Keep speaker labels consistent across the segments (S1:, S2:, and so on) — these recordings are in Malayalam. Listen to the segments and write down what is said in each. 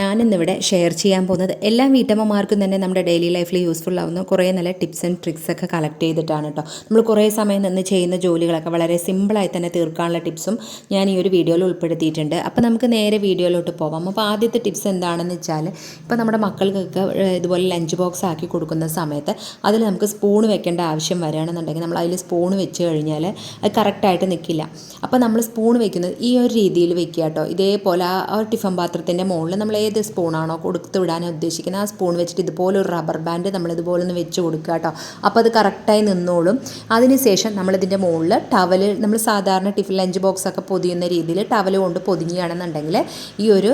S1: ഞാനിന്നിവിടെ ഷെയർ ചെയ്യാൻ പോകുന്നത് എല്ലാ വീട്ടമ്മമാർക്കും തന്നെ നമ്മുടെ ഡെയിലി ലൈഫിൽ യൂസ്ഫുൾ ആവുന്ന കുറേ നല്ല ടിപ്സ് ആൻഡ് ട്രിക്സ് ഒക്കെ കളക്ട് ചെയ്തിട്ടാണ് കേട്ടോ നമ്മൾ കുറേ സമയം നിന്ന് ചെയ്യുന്ന ജോലികളൊക്കെ വളരെ സിമ്പിളായി തന്നെ തീർക്കാനുള്ള ടിപ്സും ഞാൻ ഈ ഒരു വീഡിയോയിൽ ഉൾപ്പെടുത്തിയിട്ടുണ്ട്. അപ്പോൾ നമുക്ക് നേരെ വീഡിയോയിലോട്ട് പോവാം. അപ്പോൾ ആദ്യത്തെ ടിപ്സ് എന്താണെന്ന് വെച്ചാൽ ഇപ്പോൾ നമ്മുടെ മക്കൾക്കൊക്കെ ഇതുപോലെ ലഞ്ച് ബോക്സ് ആക്കി കൊടുക്കുന്ന സമയത്ത് അതിൽ നമുക്ക് സ്പൂൺ വെക്കേണ്ട ആവശ്യം വരികയാണെന്നുണ്ടെങ്കിൽ നമ്മൾ അതിൽ സ്പൂൺ വെച്ച് കഴിഞ്ഞാൽ അത് കറക്റ്റായിട്ട് നിൽക്കില്ല അപ്പോൾ നമ്മൾ സ്പൂൺ വെക്കുന്നത് ഈ ഒരു രീതിയിൽ വെക്കുക കേട്ടോ ഇതേപോലെ ആ ടിഫൻ പാത്രത്തിന്റെ മുകളിൽ നമ്മൾ ഏത് സ്പൂണാണോ കൊടുത്തു വിടാൻ ഉദ്ദേശിക്കുന്നത് ആ സ്പൂൺ വെച്ചിട്ട് ഇതുപോലെ ഒരു റബ്ബർ ബാൻഡ് നമ്മൾ ഇതുപോലെ ഒന്ന് വെച്ച് കൊടുക്കുക കേട്ടോ. അപ്പോൾ അത് കറക്റ്റായി നിന്നോളും. അതിനുശേഷം നമ്മളിതിന്റെ മുകളിൽ ടവൽ നമ്മൾ സാധാരണ ടിഫിൻ ലഞ്ച് ബോക്സ് ഒക്കെ പൊതിയുന്ന രീതിയിൽ ടവൽ കൊണ്ട് പൊതിഞ്ഞുകയാണെന്നുണ്ടെങ്കിൽ ഈ ഒരു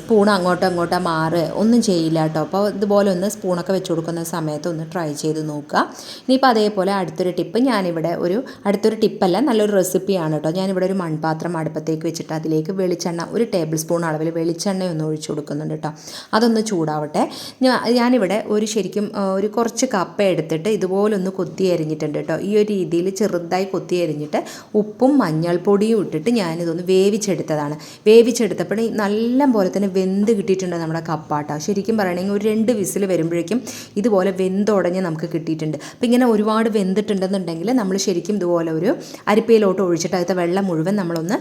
S1: സ്പൂൺ അങ്ങോട്ടോ ഇങ്ങോട്ടോ മാറ്. ഒന്നും ചെയ്യില്ല കേട്ടോ. അപ്പോൾ ഇതുപോലെ ഒന്ന് സ്പൂണൊക്കെ വെച്ച് കൊടുക്കുന്ന സമയത്ത് ഒന്ന് ട്രൈ ചെയ്ത് നോക്കുക. ഇനിയിപ്പോൾ അതേപോലെ അടുത്തൊരു ടിപ്പ് ഞാനിവിടെ ഒരു അടുത്തൊരു ടിപ്പല്ല നല്ലൊരു റെസിപ്പിയാണ് കേട്ടോ. ഞാനിവിടെ ഒരു മൺപാത്രം അടുപ്പത്തേക്ക് വെച്ചിട്ട് അതിലേക്ക് വെളിച്ചെണ്ണ ഒരു ടേബിൾ സ്പൂൺ അളവിൽ വെളിച്ചെണ്ണ ഒന്ന് ഒഴിച്ചു കൊടുക്കുന്നുണ്ട് കേട്ടോ. അതൊന്ന് ചൂടാവട്ടെ. ഞാൻ ഞാനിവിടെ ഒരു ശരിക്കും ഒരു കുറച്ച് കപ്പ എടുത്തിട്ട് ഇതുപോലെ ഒന്ന് കൊത്തി അരിഞ്ഞിട്ടുണ്ട് കേട്ടോ. ഈ ഒരു രീതിയിൽ ചെറുതായി കൊത്തി അരിഞ്ഞിട്ട് ഉപ്പും മഞ്ഞൾപ്പൊടിയും ഇട്ടിട്ട് ഞാനിതൊന്ന് വേവിച്ചെടുത്തതാണ്. വേവിച്ചെടുത്തപ്പോൾ നല്ല പോലെ തന്നെ വെന്ത് കിട്ടിയിട്ടുണ്ട് നമ്മുടെ കപ്പ കേട്ടോ. ശരിക്കും പറയണമെങ്കിൽ ഒരു രണ്ട് വിസിൽ വരുമ്പോഴേക്കും ഇതുപോലെ വെന്തുടഞ്ഞ് നമുക്ക് കിട്ടിയിട്ടുണ്ട്. അപ്പോൾ ഇങ്ങനെ ഒരുപാട് വെന്തിട്ടുണ്ടെന്നുണ്ടെങ്കിൽ നമ്മൾ ശരിക്കും ഇതുപോലെ ഒരു അരിപ്പയിലോട്ട് ഒഴിച്ചിട്ട് അതിലത്തെ വെള്ളം മുഴുവൻ നമ്മളൊന്ന്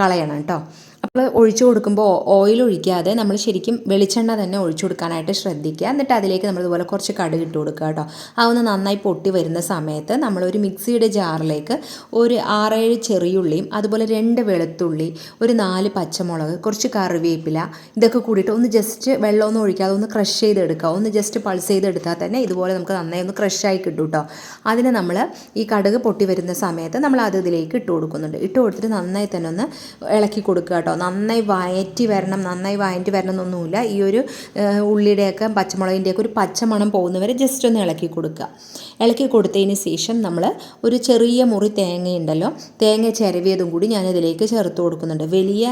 S1: കളയണം കേട്ടോ. അപ്പോൾ ഒഴിച്ചു കൊടുക്കുമ്പോൾ ഓയിൽ ഒഴിക്കാതെ നമ്മൾ ശരിക്കും വെളിച്ചെണ്ണ തന്നെ ഒഴിച്ചു കൊടുക്കാനായിട്ട് ശ്രദ്ധിക്കുക. എന്നിട്ട് അതിലേക്ക് നമ്മൾ ഇതുപോലെ കുറച്ച് കടുക് ഇട്ട് കൊടുക്കുക കേട്ടോ ആ ഒന്ന് നന്നായി പൊട്ടി വരുന്ന സമയത്ത് നമ്മളൊരു മിക്സിയുടെ ജാറിലേക്ക് ഒരു ആറേഴ് ചെറിയുള്ളിയും അതുപോലെ രണ്ട് വെളുത്തുള്ളി ഒരു നാല് പച്ചമുളക് കുറച്ച് കറിവേപ്പില ഇതൊക്കെ കൂടിയിട്ട് ഒന്ന് ജസ്റ്റ് വെള്ളമൊന്നും ഒഴിക്കാതെ ഒന്ന് ക്രഷ് ചെയ്തെടുക്കുക. ഒന്ന് ജസ്റ്റ് പൾസ് ചെയ്തെടുത്താൽ തന്നെ ഇതുപോലെ നമുക്ക് നന്നായി ഒന്ന് ക്രഷായി കിട്ടും കേട്ടോ അതിന് നമ്മൾ ഈ കടുക് പൊട്ടി വരുന്ന സമയത്ത് നമ്മൾ അത് ഇതിലേക്ക് ഇട്ട് കൊടുക്കുന്നുണ്ട്. ഇട്ട് കൊടുത്തിട്ട് നന്നായി തന്നെ ഒന്ന് ഇളക്കി കൊടുക്കുക കേട്ടോ നന്നായി വയറ്റി വരണം നന്നായി വയറ്റി വരണം എന്നൊന്നുമില്ല. ഈ ഒരു ഉള്ളിയുടെയൊക്കെ പച്ചമുളകിന്റെയൊക്കെ ഒരു പച്ചമണം പോകുന്നവരെ ജസ്റ്റ് ഒന്ന് ഇളക്കി കൊടുക്കുക. ഇളക്കി കൊടുത്തതിന് ശേഷം നമ്മൾ ഒരു ചെറിയ മുറി തേങ്ങയുണ്ടല്ലോ തേങ്ങ ചിരവിയതും കൂടി ഞാൻ ഇതിലേക്ക് ചേർത്ത് കൊടുക്കുന്നുണ്ട്. വലിയ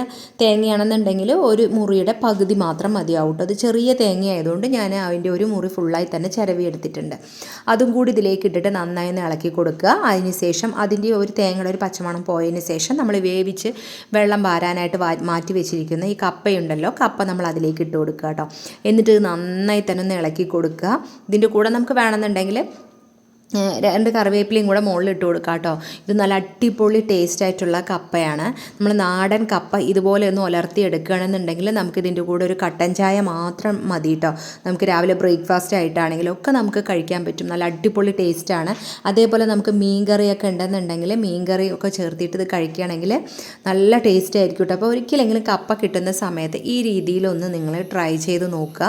S1: തേങ്ങയാണെന്നുണ്ടെങ്കിൽ ഒരു മുറിയുടെ പകുതി മാത്രം മതിയാവും അത് ചെറിയ തേങ്ങ ആയതുകൊണ്ട് ഞാൻ അതിന്റെ ഒരു മുറി ഫുള്ളായി തന്നെ ചിരവി എടുത്തിട്ടുണ്ട് അതും കൂടി ഇതിലേക്ക് ഇട്ടിട്ട് നന്നായി ഒന്ന് ഇളക്കി കൊടുക്കുക. അതിന് ശേഷം അതിന്റെ ഒരു തേങ്ങയുടെ ഒരു പച്ചമണം പോയതിന് ശേഷം നമ്മൾ വേവിച്ച് വെള്ളം വാരാനായിട്ട് മാറ്റി വെച്ചിരിക്കുന്ന ഈ കപ്പയുണ്ടല്ലോ കപ്പ നമ്മൾ അതിലേക്ക് ഇട്ട് കൊടുക്കുക കേട്ടോ. എന്നിട്ട് നന്നായി തന്നെ ഒന്ന് ഇളക്കി കൊടുക്കുക ഇതിന്റെ കൂടെ നമുക്ക് വേണമെന്നുണ്ടെങ്കിൽ രണ്ട് കറിവേപ്പിലയും കൂടെ മുകളിൽ ഇട്ട് കൊടുക്കുക കേട്ടോ. ഇത് നല്ല അടിപൊളി ടേസ്റ്റ് ആയിട്ടുള്ള കപ്പയാണ്. നമ്മൾ നാടൻ കപ്പ ഇതുപോലെ ഒന്ന് ഉലർത്തി എടുക്കുകയാണെന്നുണ്ടെങ്കിൽ നമുക്ക് ഇതിന്റെ കൂടെ ഒരു കട്ടൻ ചായ മാത്രം മതി കേട്ടോ. നമുക്ക് രാവിലെ ബ്രേക്ക്ഫാസ്റ്റ് ആയിട്ടാണെങ്കിലും ഒക്കെ നമുക്ക് കഴിക്കാൻ പറ്റും. നല്ല അടിപൊളി ടേസ്റ്റാണ് അതേപോലെ നമുക്ക് മീൻ കറിയൊക്കെ ഉണ്ടെന്നുണ്ടെങ്കിൽ മീൻ കറി ഒക്കെ ചേർത്തിട്ട് ഇത് കഴിക്കുകയാണെങ്കിൽ നല്ല ടേസ്റ്റ് ആയിരിക്കും കേട്ടോ. അപ്പോൾ ഒരിക്കലെങ്കിലും കപ്പ കിട്ടുന്ന സമയത്ത് ഈ രീതിയിലൊന്ന് നിങ്ങൾ ട്രൈ ചെയ്ത് നോക്കുക.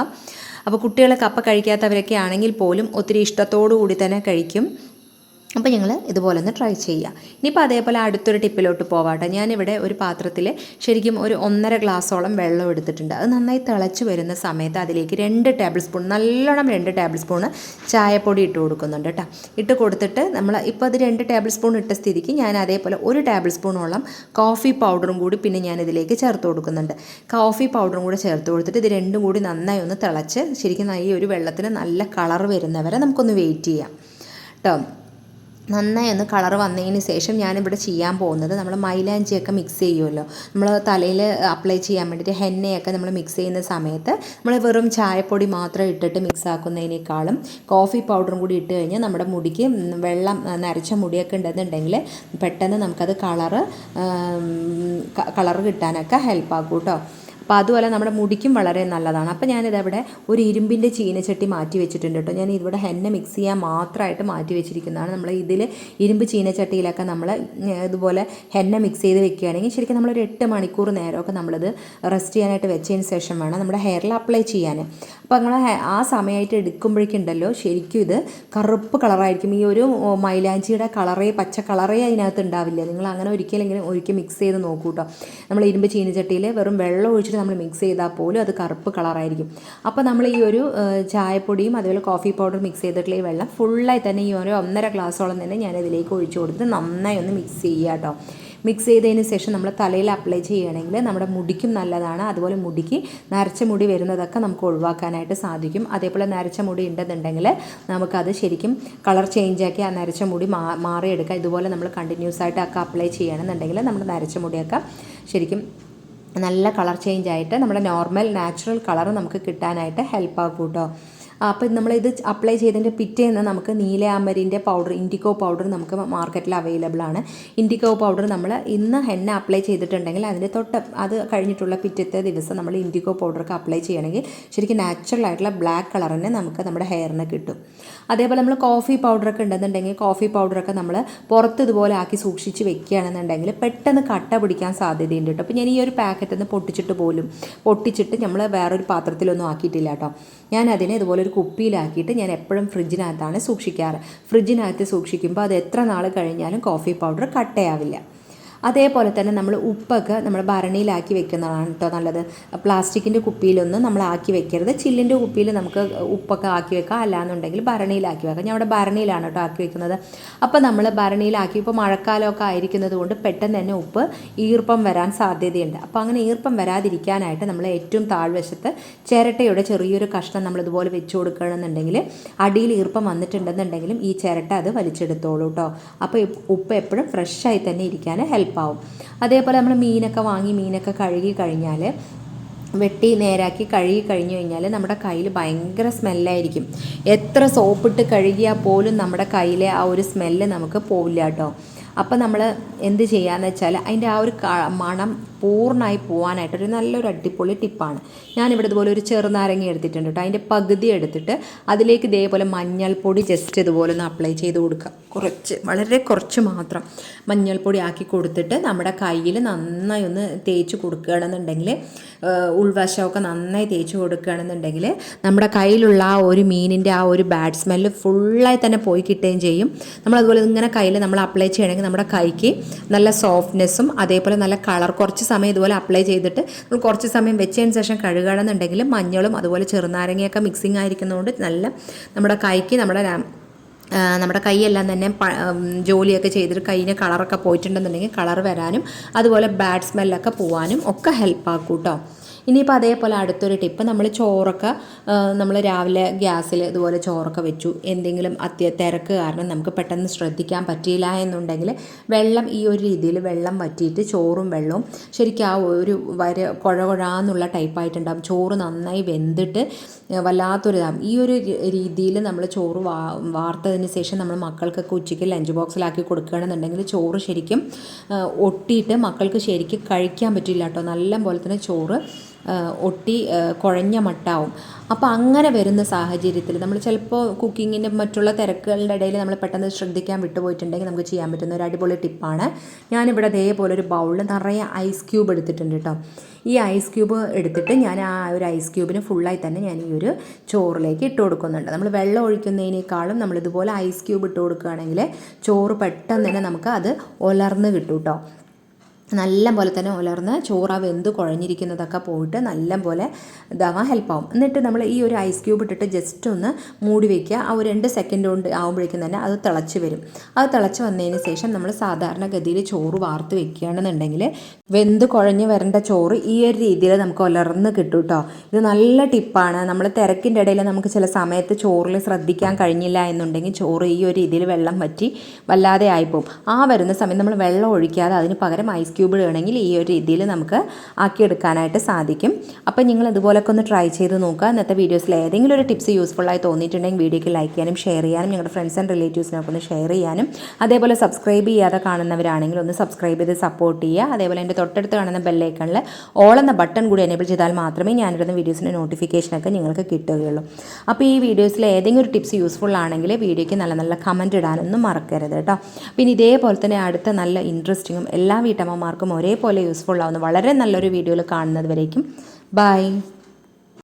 S1: അപ്പോൾ കുട്ടികൾ കപ്പ കഴിക്കാത്തവരൊക്കെ ആണെങ്കിൽ പോലും ഒത്തിരി ഇഷ്ടത്തോടു കൂടി തന്നെ കഴിക്കും. അപ്പോൾ ഞങ്ങൾ ഇതുപോലെ ഒന്ന് ട്രൈ ചെയ്യുക ഇനിയിപ്പോൾ അതേപോലെ അടുത്തൊരു ടിപ്പിലോട്ട് പോവാട്ടെ. ഞാനിവിടെ ഒരു പാത്രത്തിൽ ശരിക്കും ഒരു ഒന്നര ഗ്ലാസ്സോളം വെള്ളം എടുത്തിട്ടുണ്ട്. അത് നന്നായി തിളച്ച് വരുന്ന സമയത്ത് അതിലേക്ക് രണ്ട് ടേബിൾ സ്പൂൺ നല്ലോണം രണ്ട് ടേബിൾ സ്പൂണ് ചായപ്പൊടി ഇട്ട് കൊടുക്കുന്നുണ്ട് കേട്ടോ ഇട്ട് കൊടുത്തിട്ട് നമ്മൾ ഇപ്പോൾ അത് രണ്ട് ടേബിൾ സ്പൂൺ ഇട്ട സ്ഥിതിക്ക് ഞാൻ അതേപോലെ ഒരു ടേബിൾ സ്പൂണോളം കോഫി പൗഡറും കൂടി പിന്നെ ഞാൻ ഇതിലേക്ക് ചേർത്ത് കൊടുക്കുന്നുണ്ട്. കോഫി പൗഡറും കൂടി ചേർത്ത് കൊടുത്തിട്ട് ഇത് രണ്ടും കൂടി നന്നായി ഒന്ന് തിളച്ച് ശരിക്കും ഈ ഒരു വെള്ളത്തിന് നല്ല കളർ വരുന്നവരെ നമുക്കൊന്ന് വെയിറ്റ് ചെയ്യാം. കേട്ടോ നന്നായി ഒന്ന് കളർ വന്നതിന് ശേഷം ഞാനിവിടെ ചെയ്യാൻ പോകുന്നത് നമ്മൾ മൈലാഞ്ചിയൊക്കെ മിക്സ് ചെയ്യുമല്ലോ. നമ്മൾ തലയിൽ അപ്ലൈ ചെയ്യാൻ വേണ്ടിയിട്ട് ഹെന്നയൊക്കെ നമ്മൾ മിക്സ് ചെയ്യുന്ന സമയത്ത് നമ്മൾ വെറും ചായപ്പൊടി മാത്രം ഇട്ടിട്ട് മിക്സ് ആക്കുന്നതിനേക്കാളും കോഫി പൗഡറും കൂടി ഇട്ട് കഴിഞ്ഞാൽ നമ്മുടെ മുടിക്ക് വെള്ളം നരച്ച മുടിയൊക്കെ ഉണ്ടെന്നുണ്ടെങ്കിൽ പെട്ടെന്ന് നമുക്കത് കളറ് കളർ കിട്ടാനൊക്കെ ഹെൽപ്പ് ആക്കും കേട്ടോ അപ്പോൾ അതുപോലെ നമ്മുടെ മുടിക്കും വളരെ നല്ലതാണ്. അപ്പോൾ ഞാനിതവിടെ ഒരു ഇരുമ്പിന്റെ ചീനച്ചട്ടി മാറ്റി വെച്ചിട്ടുണ്ട് കേട്ടോ. ഞാൻ ഇവിടെ ഹെന്ന മിക്സ് ചെയ്യാൻ മാത്രമായിട്ട് മാറ്റി വെച്ചിരിക്കുന്നതാണ്. നമ്മൾ ഇതിൽ ഇരുമ്പ് ചീനച്ചട്ടിയിലൊക്കെ നമ്മൾ ഇതുപോലെ ഹെന്ന മിക്സ് ചെയ്ത് വെക്കുകയാണെങ്കിൽ ശരിക്കും നമ്മളൊരു എട്ട് മണിക്കൂർ നേരമൊക്കെ നമ്മളിത് റെസ്റ്റ് ചെയ്യാനായിട്ട് വെച്ചതിന് ശേഷം വേണം നമ്മുടെ ഹെയറിൽ അപ്ലൈ ചെയ്യാൻ അപ്പോൾ നിങ്ങൾ ആ സമയമായിട്ട് എടുക്കുമ്പോഴേക്കുണ്ടല്ലോ ശരിക്കും ഇത് കറുപ്പ് കളറായിരിക്കും. ഈ ഒരു മൈലാഞ്ചിയുടെ കളറേ പച്ച കളറേ അതിനകത്ത് ഉണ്ടാവില്ല. നിങ്ങൾ അങ്ങനെ ഒരിക്കലെങ്കിലും ഒരിക്കൽ മിക്സ് ചെയ്ത് നോക്കൂ കേട്ടോ. നമ്മൾ ഇരുമ്പ് ചീനച്ചട്ടിയിൽ വെറും വെള്ളം ഒഴിച്ചിട്ട് നമ്മൾ മിക്സ് ചെയ്താൽ പോലും അത് കറുപ്പ് കളറായിരിക്കും അപ്പോൾ നമ്മൾ ഈ ഒരു ചായപ്പൊടിയും അതുപോലെ കോഫി പൗഡർ മിക്സ് ചെയ്തിട്ടുള്ള ഈ വെള്ളം ഫുള്ളായി തന്നെ ഈ ഒരു ഒന്നര ഗ്ലാസ്സോളം തന്നെ ഞാൻ ഇതിലേക്ക് ഒഴിച്ചു കൊടുത്ത് നന്നായി ഒന്ന് മിക്സ് ചെയ്യുക കേട്ടോ മിക്സ് ചെയ്തതിന് ശേഷം നമ്മൾ തലയിൽ അപ്ലൈ ചെയ്യുകയാണെങ്കിൽ നമ്മുടെ മുടിക്കും നല്ലതാണ്. അതുപോലെ മുടിക്ക് നരച്ച മുടി വരുന്നതൊക്കെ നമുക്ക് ഒഴിവാക്കാനായിട്ട് സാധിക്കും. അതേപോലെ നരച്ച മുടി ഉണ്ടെന്നുണ്ടെങ്കിൽ നമുക്കത് ശരിക്കും കളർ ചേഞ്ച് ആക്കി ആ നരച്ച മുടി മാ മാറിയെടുക്കുക ഇതുപോലെ നമ്മൾ കണ്ടിന്യൂസ് ആയിട്ട് ഒക്കെ അപ്ലൈ ചെയ്യണമെന്നുണ്ടെങ്കിൽ നമ്മുടെ നരച്ച മുടിയൊക്കെ ശരിക്കും നല്ല കളർ ചേഞ്ച് ആയിട്ട് നമ്മുടെ നോർമൽ നാച്ചുറൽ കളർ നമുക്ക് കിട്ടാനായിട്ട് ഹെൽപ്പ് ആക്കും കേട്ടോ അപ്പോൾ നമ്മളിത് അപ്ലൈ ചെയ്തതിന്റെ പിറ്റേന്ന് നമുക്ക് നീലയാമരിന്റെ പൗഡർ ഇൻഡിക്കോ പൗഡർ നമുക്ക് മാർക്കറ്റിൽ അവൈലബിൾ ആണ്. ഇൻഡിക്കോ പൗഡർ നമ്മൾ ഇന്ന് ഹെന്ന അപ്ലൈ ചെയ്തിട്ടുണ്ടെങ്കിൽ അതിന്റെ തൊട്ട് അത് കഴിഞ്ഞിട്ടുള്ള പിറ്റത്തെ ദിവസം നമ്മൾ ഇൻഡിക്കോ പൗഡറൊക്കെ അപ്ലൈ ചെയ്യണമെങ്കിൽ ശരിക്കും നാച്ചുറൽ ആയിട്ടുള്ള ബ്ലാക്ക് കളർ തന്നെ നമുക്ക് നമ്മുടെ ഹെയറിന് കിട്ടും. അതേപോലെ നമ്മൾ കോഫി പൗഡറൊക്കെ ഉണ്ടെന്നുണ്ടെങ്കിൽ കോഫി പൗഡറൊക്കെ നമ്മൾ പുറത്ത് ഇതുപോലെ ആക്കി സൂക്ഷിച്ച് വെക്കുകയാണെന്നുണ്ടെങ്കിൽ പെട്ടെന്ന് കട്ട പിടിക്കാൻ സാധ്യതയുണ്ട് കേട്ടോ. അപ്പോൾ ഞാൻ ഈ ഒരു പാക്കറ്റ് ഒന്ന് പൊട്ടിച്ചിട്ട് പോലും പൊട്ടിച്ചിട്ട് നമ്മൾ വേറൊരു പാത്രത്തിലൊന്നും ആക്കിയിട്ടില്ല കേട്ടോ. ഞാൻ അതിനെ ഇതുപോലെ കുപ്പിയിലാക്കിയിട്ട് ഞാൻ എപ്പോഴും ഫ്രിഡ്ജിനകത്താണ് സൂക്ഷിക്കാറ്. ഫ്രിഡ്ജിനകത്ത് സൂക്ഷിക്കുമ്പോൾ അത് എത്ര നാൾ കഴിഞ്ഞാലും കോഫി പൗഡർ കട്ടയാവില്ല. അതേപോലെ തന്നെ നമ്മൾ ഉപ്പൊക്കെ നമ്മൾ ഭരണിയിലാക്കി വെക്കുന്നതാണ് കേട്ടോ നല്ലത്. പ്ലാസ്റ്റിക്കിന്റെ കുപ്പിയിലൊന്നും നമ്മൾ ആക്കി വെക്കരുത്. ചില്ലിന്റെ കുപ്പിയിൽ നമുക്ക് ഉപ്പൊക്കെ ആക്കി വെക്കാം. അല്ലാന്നുണ്ടെങ്കിൽ ഭരണിയിലാക്കി വെക്കാം. ഞാൻ അവിടെ ഭരണിയിലാണ് കേട്ടോ ആക്കി വെക്കുന്നത്. അപ്പോൾ നമ്മൾ ഭരണിയിലാക്കി ഇപ്പോൾ മഴക്കാലമൊക്കെ ആയിരിക്കുന്നത് കൊണ്ട് പെട്ടെന്ന് തന്നെ ഉപ്പ് ഈർപ്പം വരാൻ സാധ്യതയുണ്ട്. അപ്പോൾ അങ്ങനെ ഈർപ്പം വരാതിരിക്കാനായിട്ട് നമ്മൾ ഏറ്റവും താഴ്വശത്ത് ചിരട്ടയുടെ ചെറിയൊരു കഷ്ണം നമ്മൾ ഇതുപോലെ വെച്ച് കൊടുക്കണമെന്നുണ്ടെങ്കിൽ അടിയിൽ ഈർപ്പം വന്നിട്ടുണ്ടെന്നുണ്ടെങ്കിലും ഈ ചിരട്ട അത് വലിച്ചെടുത്തോളൂ കേട്ടോ. അപ്പോൾ ഉപ്പ് എപ്പോഴും ഫ്രഷായി തന്നെ ഇരിക്കാൻ ഹെൽപ്പ് ഹെൽപ്പാവും അതേപോലെ നമ്മൾ മീനൊക്കെ വാങ്ങി മീനൊക്കെ കഴുകി കഴിഞ്ഞാൽ വെട്ടി നേരാക്കി കഴുകി കഴിഞ്ഞു കഴിഞ്ഞാൽ നമ്മുടെ കയ്യിൽ ഭയങ്കര സ്മെല്ലായിരിക്കും. എത്ര സോപ്പിട്ട് കഴുകിയാൽ പോലും നമ്മുടെ കയ്യിലെ ആ ഒരു സ്മെല്ല് നമുക്ക് പോവില്ല കേട്ടോ. അപ്പോൾ നമ്മൾ എന്ത് ചെയ്യാന്ന് വെച്ചാൽ അതിന്റെ ആ ഒരു മണം പൂർണമായി പോകാനായിട്ട് ഒരു നല്ലൊരു അടിപൊളി ടിപ്പാണ്. ഞാനിവിടെ ഇതുപോലെ ഒരു ചെറുനാരങ്ങ എടുത്തിട്ടുണ്ട് കേട്ടോ അതിന്റെ പകുതി എടുത്തിട്ട് അതിലേക്ക് ഇതേപോലെ മഞ്ഞൾപ്പൊടി ജസ്റ്റ് ഇതുപോലെ ഒന്ന് അപ്ലൈ ചെയ്ത് കൊടുക്കുക കുറച്ച് വളരെ കുറച്ച് മാത്രം മഞ്ഞൾപ്പൊടി ആക്കി കൊടുത്തിട്ട് നമ്മുടെ കയ്യിൽ നന്നായി ഒന്ന് തേച്ച് കൊടുക്കുകയാണെന്നുണ്ടെങ്കിൽ ഉൾവശമൊക്കെ നന്നായി തേച്ച് കൊടുക്കുകയാണെന്നുണ്ടെങ്കിൽ നമ്മുടെ കയ്യിലുള്ള ആ ഒരു മീനിന്റെ ആ ഒരു ബാഡ് സ്മെല്ല് ഫുള്ളായി തന്നെ പോയി കിട്ടുകയും ചെയ്യും. നമ്മളതുപോലെ ഇങ്ങനെ കയ്യിൽ നമ്മൾ അപ്ലൈ ചെയ്യണമെങ്കിൽ നമ്മുടെ കൈക്ക് നല്ല സോഫ്റ്റ്നെസ്സും അതേപോലെ നല്ല കളർ കുറച്ച് സമയം ഇതുപോലെ അപ്ലൈ ചെയ്തിട്ട് നമ്മൾ കുറച്ച് സമയം വെച്ചതിന് ശേഷം കഴുകണമെന്നുണ്ടെങ്കിൽ മഞ്ഞളും അതുപോലെ ചെറുനാരങ്ങയൊക്കെ മിക്സിങ് ആയിരിക്കുന്നതുകൊണ്ട് നല്ല നമ്മുടെ കൈക്ക് നമ്മുടെ നമ്മുടെ കൈയെല്ലാം തന്നെ ജോലിയൊക്കെ ചെയ്തിട്ട് കൈയിന് കളറൊക്കെ പോയിട്ടുണ്ടെന്നുണ്ടെങ്കിൽ കളർ വരാനും അതുപോലെ ബാഡ് സ്മെല്ലൊക്കെ പോകാനും ഒക്കെ ഹെൽപ്പാക്കും കേട്ടോ ഇനിയിപ്പോൾ അതേപോലെ അടുത്തൊരു ടിപ്പ് നമ്മൾ ചോറൊക്കെ നമ്മൾ രാവിലെ ഗ്യാസിൽ ഇതുപോലെ ചോറൊക്കെ വെച്ചു. എന്തെങ്കിലും അത്യ തിരക്ക് കാരണം നമുക്ക് പെട്ടെന്ന് ശ്രദ്ധിക്കാൻ പറ്റിയില്ല എന്നുണ്ടെങ്കിൽ വെള്ളം ഈ ഒരു രീതിയിൽ വെള്ളം വറ്റിയിട്ട് ചോറും വെള്ളവും ശരിക്കും ആ ഒരു വര കുഴ കുഴാന്നുള്ള ടൈപ്പായിട്ടുണ്ടാകും ചോറ് നന്നായി വെന്തിട്ട് വല്ലാത്തൊരു ഇതാകും ഈ ഒരു രീതിയിൽ നമ്മൾ ചോറ് വാ വാർത്തതിന് ശേഷം നമ്മൾ മക്കൾക്കൊക്കെ ഉച്ചയ്ക്ക് ലഞ്ച് ബോക്സിലാക്കി കൊടുക്കുകയാണെന്നുണ്ടെങ്കിൽ ചോറ് ശരിക്കും ഒട്ടിയിട്ട് മക്കൾക്ക് ശരിക്കും കഴിക്കാൻ പറ്റില്ല കേട്ടോ. നല്ല പോലെ തന്നെ ചോറ് ഒട്ടി കുഴഞ്ഞ മട്ടാവും. അപ്പോൾ അങ്ങനെ വരുന്ന സാഹചര്യത്തിൽ നമ്മൾ ചിലപ്പോൾ കുക്കിങ്ങിന്റെ മറ്റുള്ള തിരക്കുകളുടെ ഇടയിൽ നമ്മൾ പെട്ടെന്ന് ശ്രദ്ധിക്കാൻ വിട്ടുപോയിട്ടുണ്ടെങ്കിൽ നമുക്ക് ചെയ്യാൻ പറ്റുന്ന ഒരു അടിപൊളി ടിപ്പാണ്. ഞാനിവിടെ അതേപോലെ ഒരു ബൗളിൽ നിറയെ ഐസ് ക്യൂബ് എടുത്തിട്ടുണ്ട് കേട്ടോ ഈ ഐസ് ക്യൂബ് എടുത്തിട്ട് ഞാൻ ആ ഒരു ഐസ് ക്യൂബിന് ഫുള്ളായി തന്നെ ഞാൻ ഈ ഒരു ചോറിലേക്ക് ഇട്ട് കൊടുക്കുന്നുണ്ട്. നമ്മൾ വെള്ളം ഒഴിക്കുന്നതിനേക്കാളും നമ്മളിതുപോലെ ഐസ് ക്യൂബ് ഇട്ട് കൊടുക്കുകയാണെങ്കിൽ ചോറ് പെട്ടെന്ന് തന്നെ നമുക്ക് അത് ഒലർന്ന് കിട്ടും കേട്ടോ നല്ല പോലെ തന്നെ ഉലർന്ന് ചോറ വെന്ത് കുഴഞ്ഞിരിക്കുന്നതൊക്കെ പോയിട്ട് നല്ല പോലെ ഇതാവാൻ ഹെൽപ്പാവും എന്നിട്ട് നമ്മൾ ഈ ഒരു ഐസ് ക്യൂബ് ഇട്ടിട്ട് ജസ്റ്റ് ഒന്ന് മൂടി വയ്ക്കുക ആ ഒരു രണ്ട് സെക്കൻഡ് കൊണ്ട് ആകുമ്പോഴേക്കും തന്നെ അത് തിളച്ച് വരും. അത് തിളച്ച് വന്നതിന് ശേഷം നമ്മൾ സാധാരണ ഗതിയിൽ ചോറ് വാർത്ത് വെക്കുകയാണെന്നുണ്ടെങ്കിൽ വെന്ത് കുഴഞ്ഞ് വരേണ്ട ചോറ് ഈ ഒരു രീതിയിൽ നമുക്ക് ഉലർന്ന് കിട്ടും കേട്ടോ ഇത് നല്ല ടിപ്പാണ് നമ്മൾ തിരക്കിന്റെ ഇടയിൽ നമുക്ക് ചില സമയത്ത് ചോറിൽ ശ്രദ്ധിക്കാൻ കഴിഞ്ഞില്ല എന്നുണ്ടെങ്കിൽ ചോറ് ഈ ഒരു രീതിയിൽ വെള്ളം പറ്റി വല്ലാതെ ആയിപ്പോവും. ആ വരുന്ന സമയം നമ്മൾ വെള്ളം ഒഴിക്കാതെ അതിന് പകരം ഐസ് ക്യൂബ് ഇടണമെങ്കിൽ ഈ ഒരു രീതിയിൽ നമുക്ക് ആക്കിയെടുക്കാനായിട്ട് സാധിക്കും. അപ്പോൾ നിങ്ങൾ ഇതുപോലൊക്കെ ഒന്ന് ട്രൈ ചെയ്ത് നോക്കുക. ഇന്നത്തെ വീഡിയോസിൽ ഏതെങ്കിലും ഒരു ടിപ്സ് യൂസ്ഫുള്ളായി തോന്നിയിട്ടുണ്ടെങ്കിൽ വീഡിയോയ്ക്ക് ലൈക്ക് ചെയ്യാനും ഷെയർ ചെയ്യാനും നിങ്ങളുടെ ഫ്രണ്ട്സ് ആൻഡ് റിലേറ്റീവ്സിനൊക്കെ ഒന്ന് ഷെയർ ചെയ്യാനും. അതേപോലെ സബ്സ്ക്രൈബ് ചെയ്യാതെ കാണുന്നവരാണെങ്കിൽ ഒന്ന് സബ്സ്ക്രൈബ് ചെയ്ത് സപ്പോർട്ട് ചെയ്യുക. അതേപോലെ എന്റെ തൊട്ടടുത്ത് കാണുന്ന ബെല്ലൈക്കണിൽ ഓൾ എന്ന ബട്ടൺ കൂടി എനേബിൾ ചെയ്താൽ മാത്രമേ ഞാനിടുന്ന വീഡിയോസിന്റെ നോട്ടിഫിക്കേഷനൊക്കെ നിങ്ങൾക്ക് കിട്ടുകയുള്ളൂ. അപ്പോൾ ഈ വീഡിയോസിൽ ഏതെങ്കിലും ഒരു ടിപ്സ് യൂസ്ഫുൾ ആണെങ്കിൽ വീഡിയോയ്ക്ക് നല്ല നല്ല കമന്റ് ഇടാനൊന്നും മറക്കരുത് കേട്ടോ. പിന്നെ ഇതേപോലെ തന്നെ അടുത്ത നല്ല ഇൻട്രസ്റ്റിങ്ങും എല്ലാ വീട്ടമ്മമാർക്കും ഒരേപോലെ യൂസ്ഫുൾ ആവുന്ന. വളരെ നല്ലൊരു വീഡിയോയിൽ കാണുന്നത് വരേക്കും ബൈ